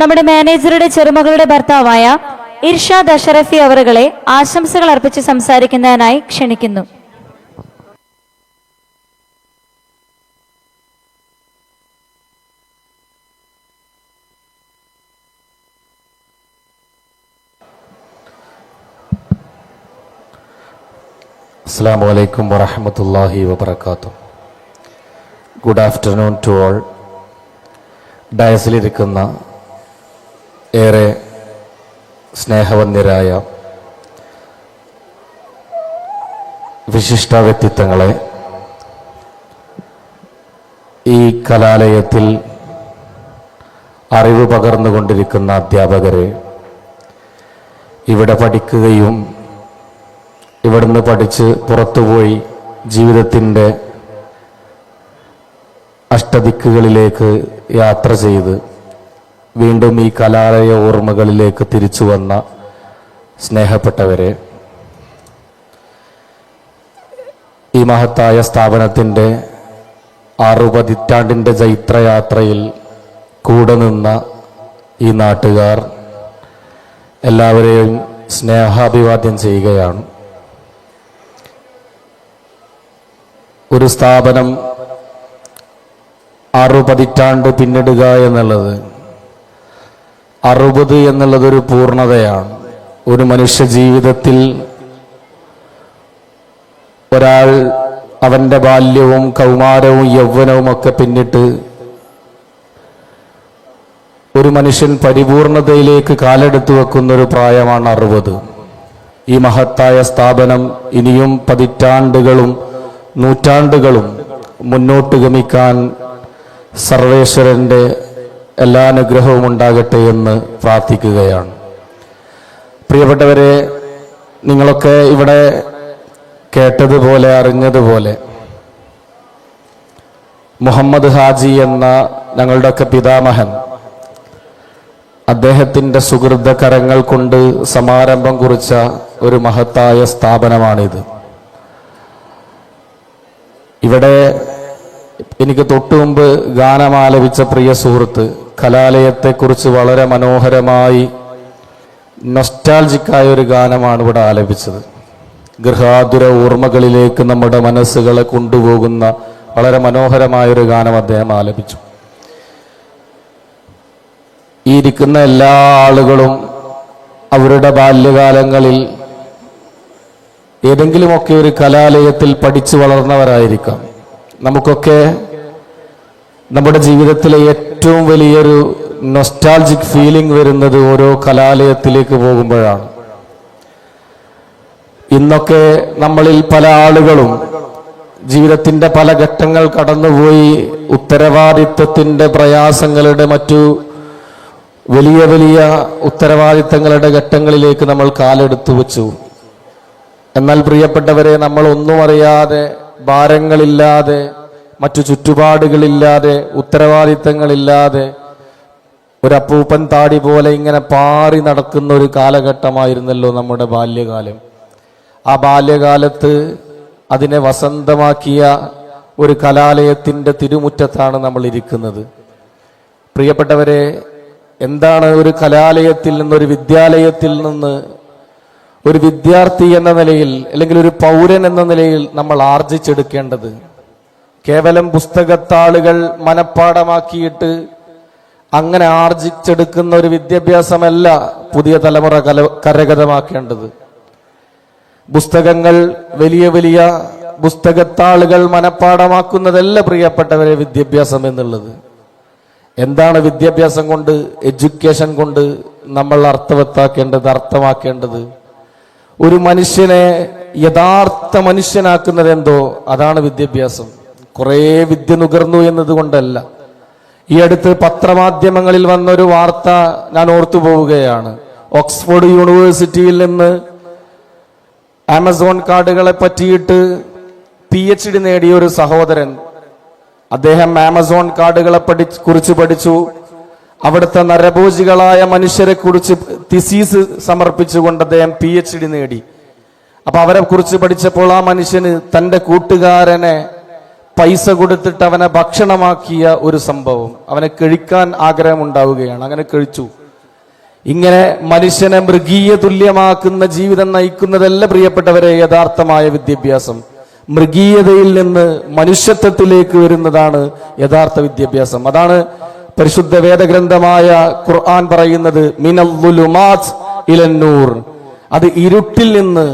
നമ്മുടെ മാനേജറുടെ ചെറുമകളുടെ ഭർത്താവായ ഇർഷാ അഷറഫി അവറുകളെ ആശംസകൾ അർപ്പിച്ച് സംസാരിക്കുന്നതിനായി ക്ഷണിക്കുന്നു. അസ്സാം വലൈക്കും വറഹമത്തല്ലാഹി വബർക്കാത്തു ഗുഡ് ആഫ്റ്റർനൂൺ ടു ഓൾ. ഡയസിലിരിക്കുന്ന ഏറെ സ്നേഹവന്യരായ വിശിഷ്ട വ്യക്തിത്വങ്ങളെ ഈ കലാലയത്തിൽ അറിവ് പകർന്നുകൊണ്ടിരിക്കുന്ന അധ്യാപകരെ ഇവിടെ പഠിക്കുകയും ഇവിടുന്ന് പഠിച്ച് പുറത്തുപോയി ജീവിതത്തിന്റെ അഷ്ടദിക്കുകളിലേക്ക് യാത്ര ചെയ്ത് വീണ്ടും ഈ കലാലയ ഓർമ്മകളിലേക്ക് തിരിച്ചു വന്ന സ്നേഹപ്പെട്ടവരെ ഈ മഹത്തായ സ്ഥാപനത്തിന്റെ അറുപതിറ്റാണ്ടിന്റെ ജൈത്രയാത്രയിൽ കൂടെ നിന്ന ഈ നാട്ടുകാർ എല്ലാവരെയും സ്നേഹാഭിവാദ്യം ചെയ്യുകയാണ്. ഒരു സ്ഥാപനം ആറു പതിറ്റാണ്ട് പിന്നിടുക എന്നുള്ളത് അറുപത് എന്നുള്ളതൊരു പൂർണതയാണ്. ഒരു മനുഷ്യ ജീവിതത്തിൽ ഒരാൾ അവന്റെ ബാല്യവും കൗമാരവും യൗവനവും ഒക്കെ പിന്നിട്ട് ഒരു മനുഷ്യൻ പരിപൂർണതയിലേക്ക് കാലെടുത്തു വെക്കുന്ന ഒരു പ്രായമാണ് അറുപത്. ഈ മഹത്തായ സ്ഥാപനം ഇനിയും പതിറ്റാണ്ടുകളും നൂറ്റാണ്ടുകളും മുന്നോട്ട് ഗമിക്കാൻ സർവേശ്വരന്റെ എല്ലാ അനുഗ്രഹവും ഉണ്ടാകട്ടെ എന്ന് പ്രാർത്ഥിക്കുകയാണ്. പ്രിയപ്പെട്ടവരെ നിങ്ങളൊക്കെ ഇവിടെ കേട്ടതുപോലെ അറിഞ്ഞതുപോലെ മുഹമ്മദ് ഹാജി എന്ന ഞങ്ങളുടെയൊക്കെ പിതാമഹൻ അദ്ദേഹത്തിന്റെ സുഹൃത കരങ്ങൾ കൊണ്ട് സമാരംഭം കുറിച്ച ഒരു മഹത്തായ സ്ഥാപനമാണിത്. ഇവിടെ എനിക്ക് തൊട്ടു മുമ്പ് ഗാനമാലപിച്ച പ്രിയ സുഹൃത്ത് കലാലയത്തെക്കുറിച്ച് വളരെ മനോഹരമായി നൊസ്റ്റാൾജിക്കായ ഒരു ഗാനമാണ് ഇവിടെ ആലപിച്ചത്. ഗൃഹാതുര ഓർമ്മകളിലേക്ക് നമ്മുടെ മനസ്സുകളെ കൊണ്ടുപോകുന്ന വളരെ മനോഹരമായൊരു ഗാനം അദ്ദേഹം ആലപിച്ചു. ഈ ഇരിക്കുന്ന എല്ലാ ആളുകളും അവരുടെ ബാല്യകാലങ്ങളിൽ ഏതെങ്കിലുമൊക്കെ ഒരു കലാലയത്തിൽ പഠിച്ചു വളർന്നവരായിരിക്കാം. നമുക്കൊക്കെ നമ്മുടെ ജീവിതത്തിലെ ഏറ്റവും വലിയൊരു നൊസ്റ്റാൾജിക് ഫീലിംഗ് വരുന്നത് ഓരോ കലാലയത്തിലേക്ക് പോകുമ്പോഴാണ്. ഇന്നൊക്കെ നമ്മളിൽ പല ആളുകളും ജീവിതത്തിന്റെ പല ഘട്ടങ്ങൾ കടന്നുപോയി ഉത്തരവാദിത്വത്തിന്റെ പ്രയാസങ്ങളുടെ മറ്റു വലിയ വലിയ ഉത്തരവാദിത്തങ്ങളുടെ ഘട്ടങ്ങളിലേക്ക് നമ്മൾ കാലെടുത്തു വെച്ചു. എന്നാൽ പ്രിയപ്പെട്ടവരെ നമ്മൾ ഒന്നും അറിയാതെ ഭാരങ്ങളില്ലാതെ മറ്റു ചുറ്റുപാടുകളില്ലാതെ ഉത്തരവാദിത്തങ്ങളില്ലാതെ ഒരപ്പൂപ്പൻ താടി പോലെ ഇങ്ങനെ പാറി നടക്കുന്ന ഒരു കാലഘട്ടമായിരുന്നല്ലോ നമ്മുടെ ബാല്യകാലം. ആ ബാല്യകാലത്ത് അതിനെ വസന്തമാക്കിയ ഒരു കലാലയത്തിന്റെ തിരുമുറ്റത്താണ് നമ്മൾ ഇരിക്കുന്നത് പ്രിയപ്പെട്ടവരെ എന്താണ് ഒരു കലാലയത്തിൽ നിന്ന് ഒരു വിദ്യാലയത്തിൽ നിന്ന് ഒരു വിദ്യാർത്ഥി എന്ന നിലയിൽ അല്ലെങ്കിൽ ഒരു പൗരൻ എന്ന നിലയിൽ നമ്മൾ ആർജിച്ചെടുക്കേണ്ടത്. കേവലം പുസ്തകത്താളുകൾ മനഃപ്പാടമാക്കിയിട്ട് അങ്ങനെ ആർജിച്ചെടുക്കുന്ന ഒരു വിദ്യാഭ്യാസമല്ല പുതിയ തലമുറ കല കരഗതമാക്കേണ്ടത്. പുസ്തകങ്ങൾ വലിയ വലിയ പുസ്തകത്താളുകൾ മനഃപ്പാടമാക്കുന്നതല്ല പ്രിയപ്പെട്ടവരെ വിദ്യാഭ്യാസം എന്നുള്ളത്. എന്താണ് വിദ്യാഭ്യാസം കൊണ്ട് എഡ്യൂക്കേഷൻ കൊണ്ട് നമ്മൾ അർത്ഥവത്താക്കേണ്ടത് അർത്ഥമാക്കേണ്ടത്? ഒരു മനുഷ്യനെ യഥാർത്ഥ മനുഷ്യനാക്കുന്നത് എന്തോ? അതാണ് വിദ്യാഭ്യാസം. കുറേ വിദ്യ നുകർന്നു എന്നതുകൊണ്ടല്ല. ഈ അടുത്ത് പത്രമാധ്യമങ്ങളിൽ വന്നൊരു വാർത്ത ഞാൻ ഓർത്തു പോവുകയാണ്. ഓക്സ്ഫോർഡ് യൂണിവേഴ്സിറ്റിയിൽ നിന്ന് ആമസോൺ കാർഡുകളെ പറ്റിയിട്ട് പി എച്ച് ഡി നേടിയ ഒരു സഹോദരൻ അദ്ദേഹം ആമസോൺ കാർഡുകളെ പഠി കുറിച്ച് പഠിച്ചു. അവിടുത്തെ നരഭോജികളായ മനുഷ്യരെ കുറിച്ച് തിസീസ് സമർപ്പിച്ചുകൊണ്ട് അദ്ദേഹം പി എച്ച് ഡി നേടി. അപ്പൊ അവരെ കുറിച്ച് പഠിച്ചപ്പോൾ ആ മനുഷ്യന് തന്റെ കൂട്ടുകാരനെ പൈസ കൊടുത്തിട്ട് അവനെ ഭക്ഷണമാക്കിയ ഒരു സംഭവം. അവനെ കഴിക്കാൻ ആഗ്രഹം ഉണ്ടാവുകയാണ് അങ്ങനെ കഴിച്ചു. ഇങ്ങനെ മനുഷ്യനെ മൃഗീയ തുല്യമാക്കുന്ന ജീവിതം നയിക്കുന്നതല്ല പ്രിയപ്പെട്ടവരെ യഥാർത്ഥമായ വിദ്യാഭ്യാസം. മൃഗീയതയിൽ നിന്ന് മനുഷ്യത്വത്തിലേക്ക് വരുന്നതാണ് യഥാർത്ഥ വിദ്യാഭ്യാസം. അതാണ് പരിശുദ്ധ വേദഗ്രന്ഥമായ ഖുർആൻ പറയുന്നത് ഇലന്നൂർ അത് ഇരുട്ടിൽ നിന്ന്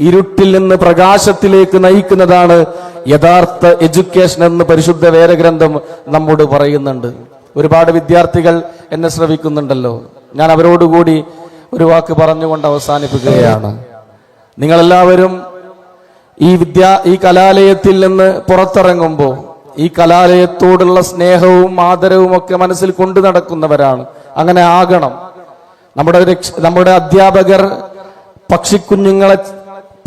ഇരുട്ടിൽ നിന്ന് പ്രകാശത്തിലേക്ക് നയിക്കുന്നതാണ് യഥാർത്ഥ എഡ്യൂക്കേഷൻ എന്ന് പരിശുദ്ധ വേദഗ്രന്ഥം നമ്മോട് പറയുന്നുണ്ട്. ഒരുപാട് വിദ്യാർത്ഥികൾ എന്നെ ശ്രവിക്കുന്നുണ്ടല്ലോ. ഞാൻ അവരോടുകൂടി ഒരു വാക്ക് പറഞ്ഞുകൊണ്ട് അവസാനിപ്പിക്കുകയാണ്. നിങ്ങളെല്ലാവരും ഈ വിദ്യാ ഈ കലാലയത്തിൽ നിന്ന് പുറത്തിറങ്ങുമ്പോൾ ഈ കലാലയത്തോടുള്ള സ്നേഹവും ആദരവും ഒക്കെ മനസ്സിൽ കൊണ്ടു നടക്കുന്നവരാണ്. അങ്ങനെ ആകണം. നമ്മുടെ നമ്മുടെ അധ്യാപകർ പക്ഷിക്കുഞ്ഞുങ്ങളെ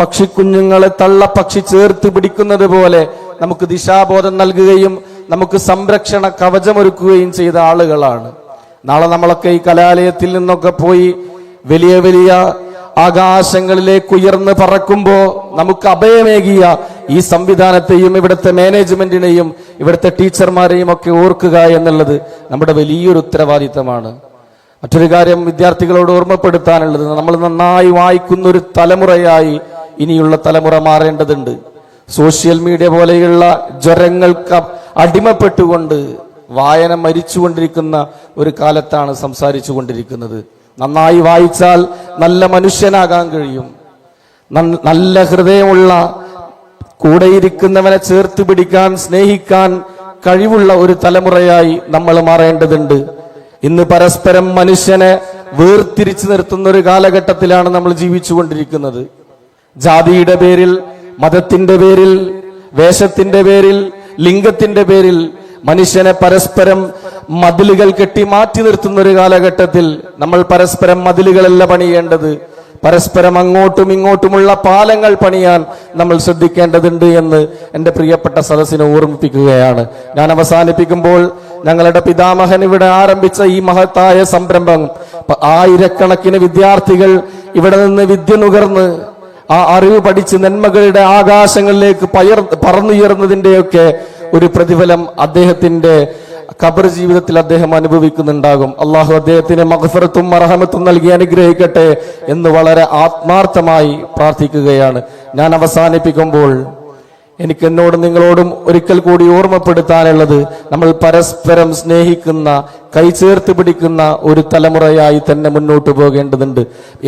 പക്ഷിക്കുഞ്ഞുങ്ങളെ തള്ള പക്ഷി ചേർത്ത് പിടിക്കുന്നത് പോലെ നമുക്ക് ദിശാബോധം നൽകുകയും നമുക്ക് സംരക്ഷണ കവചമൊരുക്കുകയും ചെയ്ത ആളുകളാണ്. നാളെ നമ്മളൊക്കെ ഈ കലാലയത്തിൽ നിന്നൊക്കെ പോയി വലിയ വലിയ ആകാശങ്ങളിലേക്ക് ഉയർന്ന് പറക്കുമ്പോൾ നമുക്ക് അഭയമേകിയ ഈ സംവിധാനത്തെയും ഇവിടുത്തെ മാനേജ്മെന്റിനെയും ഇവിടുത്തെ ടീച്ചർമാരെയും ഒക്കെ ഓർക്കുക എന്നുള്ളത് നമ്മുടെ വലിയൊരു ഉത്തരവാദിത്തമാണ്. മറ്റൊരു കാര്യം വിദ്യാർത്ഥികളോട് ഓർമ്മപ്പെടുത്താനുള്ളത് നമ്മൾ നന്നായി വായിക്കുന്ന ഒരു തലമുറയായി ഇനിയുള്ള തലമുറ മാറേണ്ടതുണ്ട്. സോഷ്യൽ മീഡിയ പോലെയുള്ള ജ്വരങ്ങൾക്ക് അടിമപ്പെട്ടുകൊണ്ട് വായന മരിച്ചുകൊണ്ടിരിക്കുന്ന ഒരു കാലത്താണ് സംസാരിച്ചു കൊണ്ടിരിക്കുന്നത് നന്നായി വായിച്ചാൽ നല്ല മനുഷ്യനാകാൻ കഴിയും. നല്ല ഹൃദയമുള്ള കൂടെയിരിക്കുന്നവനെ ചേർത്ത് പിടിക്കാൻ സ്നേഹിക്കാൻ കഴിവുള്ള ഒരു തലമുറയായി നമ്മൾ മാറേണ്ടതുണ്ട്. ഇന്ന് പരസ്പരം മനുഷ്യനെ വേർതിരിച്ചു നിർത്തുന്ന ഒരു കാലഘട്ടത്തിലാണ് നമ്മൾ ജീവിച്ചുകൊണ്ടിരിക്കുന്നത്. ജാതിയുടെ പേരിൽ മതത്തിന്റെ പേരിൽ വേഷത്തിന്റെ പേരിൽ ലിംഗത്തിന്റെ പേരിൽ മനുഷ്യനെ പരസ്പരം മതിലുകൾ കെട്ടി മാറ്റി നിർത്തുന്ന ഒരു കാലഘട്ടത്തിൽ നമ്മൾ പരസ്പരം മതിലുകളല്ല പണിയേണ്ടത്. പരസ്പരം അങ്ങോട്ടും ഇങ്ങോട്ടുമുള്ള പാലങ്ങൾ പണിയാൻ നമ്മൾ ശ്രദ്ധിക്കേണ്ടതുണ്ട് എന്ന് എന്റെ പ്രിയപ്പെട്ട സദസ്സിനെ ഓർമ്മിപ്പിക്കുകയാണ്. ഞാൻ അവസാനിപ്പിക്കുമ്പോൾ ഞങ്ങളുടെ പിതാമഹൻ ഇവിടെ ആരംഭിച്ച ഈ മഹത്തായ സംരംഭം ആയിരക്കണക്കിന് വിദ്യാർത്ഥികൾ ഇവിടെ നിന്ന് വിദ്യ നുകർന്ന് ആ അറിവ് പഠിച്ച് നന്മകളുടെ ആകാശങ്ങളിലേക്ക് പയർ പറന്നുയർന്നതിന്റെയൊക്കെ ഒരു പ്രതിഫലം അദ്ദേഹത്തിന്റെ ഖബർ ജീവിതത്തിൽ അദ്ദേഹം അനുഭവിക്കുന്നുണ്ടാകും. അള്ളാഹു അദ്ദേഹത്തിന് മഹഫറത്തും മറഹമത്തും നൽകി അനുഗ്രഹിക്കട്ടെ എന്ന് വളരെ ആത്മാർത്ഥമായി പ്രാർത്ഥിക്കുകയാണ്. ഞാൻ അവസാനിപ്പിക്കുമ്പോൾ എനിക്ക് എന്നോട് നിങ്ങളോടും ഒരിക്കൽ കൂടി ഓർമ്മപ്പെടുത്താനുള്ളത് നമ്മൾ പരസ്പരം സ്നേഹിക്കുന്ന കൈ ചേർത്ത് പിടിക്കുന്ന ഒരു തലമുറയായി തന്നെ മുന്നോട്ട് പോകേണ്ടതുണ്ട്.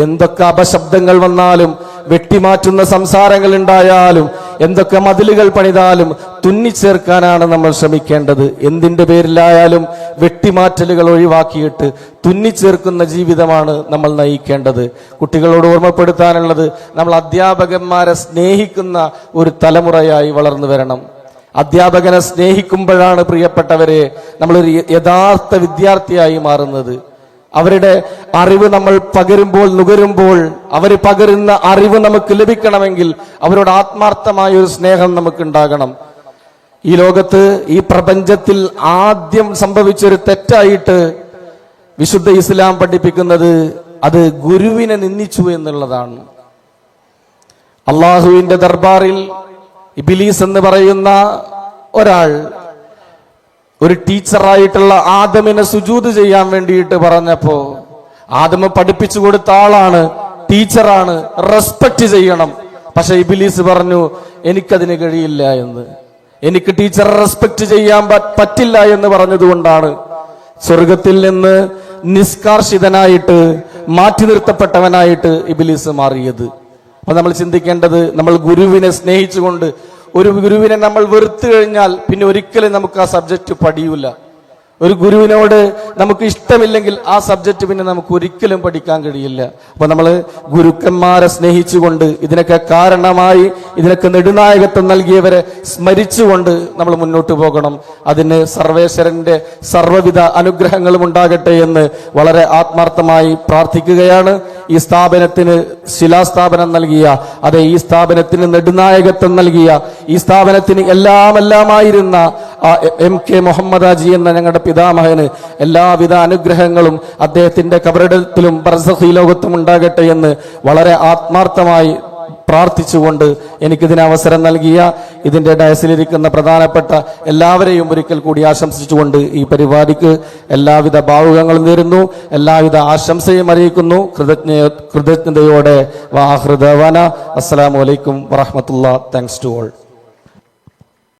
എന്തൊക്കെ അപശബ്ദങ്ങൾ വന്നാലും വെട്ടിമാറ്റുന്ന സംസാരങ്ങൾ ഉണ്ടായാലും എന്തൊക്കെ മതിലുകൾ പണിതാലും തുന്നിച്ചേർക്കാനാണ് നമ്മൾ ശ്രമിക്കേണ്ടത്. എന്തിന്റെ പേരിലായാലും വെട്ടിമാറ്റലുകൾ ഒഴിവാക്കിയിട്ട് തുന്നിച്ചേർക്കുന്ന ജീവിതമാണ് നമ്മൾ നയിക്കേണ്ടത്. കുട്ടികളോട് ഓർമ്മപ്പെടുത്താനുള്ളത് നമ്മൾ അധ്യാപകന്മാരെ സ്നേഹിക്കുന്ന ഒരു തലമുറയായി വളർന്നു വരണം. അധ്യാപകനെ സ്നേഹിക്കുമ്പോഴാണ് പ്രിയപ്പെട്ടവരെ നമ്മളൊരു യഥാർത്ഥ വിദ്യാർത്ഥിയായി മാറുന്നത്. അവരുടെ അറിവ് നമ്മൾ പകരുമ്പോൾ നുകരുമ്പോൾ അവർ പകരുന്ന അറിവ് നമുക്ക് ലഭിക്കണമെങ്കിൽ അവരോട് ആത്മാർത്ഥമായ ഒരു സ്നേഹം നമുക്ക് ഉണ്ടാകണം ഈ ലോകത്ത് ഈ പ്രപഞ്ചത്തിൽ ആദ്യം സംഭവിച്ചൊരു തെറ്റായിട്ട് വിശുദ്ധ ഇസ്ലാം പഠിപ്പിക്കുന്നത് അത് ഗുരുവിനെ നിന്ദിച്ചു എന്നുള്ളതാണ്. അള്ളാഹുവിന്റെ ദർബാറിൽ ഇബിലീസ് എന്ന് പറയുന്ന ഒരാൾ ഒരു ടീച്ചറായിട്ടുള്ള ആദമിനെ സുജൂത് ചെയ്യാൻ വേണ്ടിയിട്ട് പറഞ്ഞപ്പോ ആദമ പഠിപ്പിച്ചു കൊടുത്ത ആളാണ് ടീച്ചറാണ് റെസ്പെക്ട് ചെയ്യണം. പക്ഷെ ഇബിലീസ് പറഞ്ഞു എനിക്കതിന് കഴിയില്ല എന്ന്. എനിക്ക് ടീച്ചറെ റെസ്പെക്ട് ചെയ്യാൻ പറ്റില്ല എന്ന് പറഞ്ഞതുകൊണ്ടാണ് സ്വർഗത്തിൽ നിന്ന് നിഷ്കാർഷിതനായിട്ട് മാറ്റി നിർത്തപ്പെട്ടവനായിട്ട് ഇബിലീസ് മാറിയത്. അപ്പൊ നമ്മൾ ചിന്തിക്കേണ്ടത് നമ്മൾ ഗുരുവിനെ സ്നേഹിച്ചുകൊണ്ട് ഒരു ഗുരുവിനെ നമ്മൾ വെറുത്തു കഴിഞ്ഞാൽ പിന്നെ ഒരിക്കലും നമുക്ക് ആ സബ്ജക്റ്റ് പഠിയൂല. ഒരു ഗുരുവിനോട് നമുക്ക് ഇഷ്ടമില്ലെങ്കിൽ ആ സബ്ജക്റ്റ് പിന്നെ നമുക്ക് ഒരിക്കലും പഠിക്കാൻ കഴിയില്ല. അപ്പൊ നമ്മൾ ഗുരുക്കന്മാരെ സ്നേഹിച്ചുകൊണ്ട് ഇതിനൊക്കെ കാരണമായി ഇതിനൊക്കെ നെടുനായകത്വം നൽകിയവരെ സ്മരിച്ചുകൊണ്ട് നമ്മൾ മുന്നോട്ട് പോകണം. അതിന് സർവേശ്വരന്റെ സർവവിധ അനുഗ്രഹങ്ങളും ഉണ്ടാകട്ടെ എന്ന് വളരെ ആത്മാർത്ഥമായി പ്രാർത്ഥിക്കുകയാണ്. ഈ സ്ഥാപനത്തിന് ശിലാസ്ഥാപനം നൽകിയ അതെ ഈ സ്ഥാപനത്തിന് നെടുനായകത്വം നൽകിയ ഈ സ്ഥാപനത്തിന് എല്ലാം എല്ലാമായിരുന്ന ആ എം കെ മുഹമ്മദ് അജി എന്ന ഞങ്ങളുടെ പിതാമഹന് എല്ലാവിധ അനുഗ്രഹങ്ങളും അദ്ദേഹത്തിന്റെ കബറിടത്തിലും ബർസഖി ലോകത്തും ഉണ്ടാകട്ടെ എന്ന് വളരെ ആത്മാർത്ഥമായി പ്രാർത്ഥിച്ചുകൊണ്ട് എനിക്കിതിന് അവസരം നൽകിയ ഇതിന്റെ ഡയസിലിരിക്കുന്ന പ്രധാനപ്പെട്ട എല്ലാവരെയും ഒരിക്കൽ കൂടി ആശംസിച്ചുകൊണ്ട് ഈ പരിപാടിക്ക് എല്ലാവിധ ഭാവുകങ്ങളും നേരുന്നു. എല്ലാവിധ ആശംസയും അറിയിക്കുന്നു. കൃതജ്ഞ കൃതജ്ഞതയോടെ വാഹൃദവന. അസ്സലാമു അലൈക്കും വറഹമത്തുള്ള താങ്ക്സ് ടു ഓൾ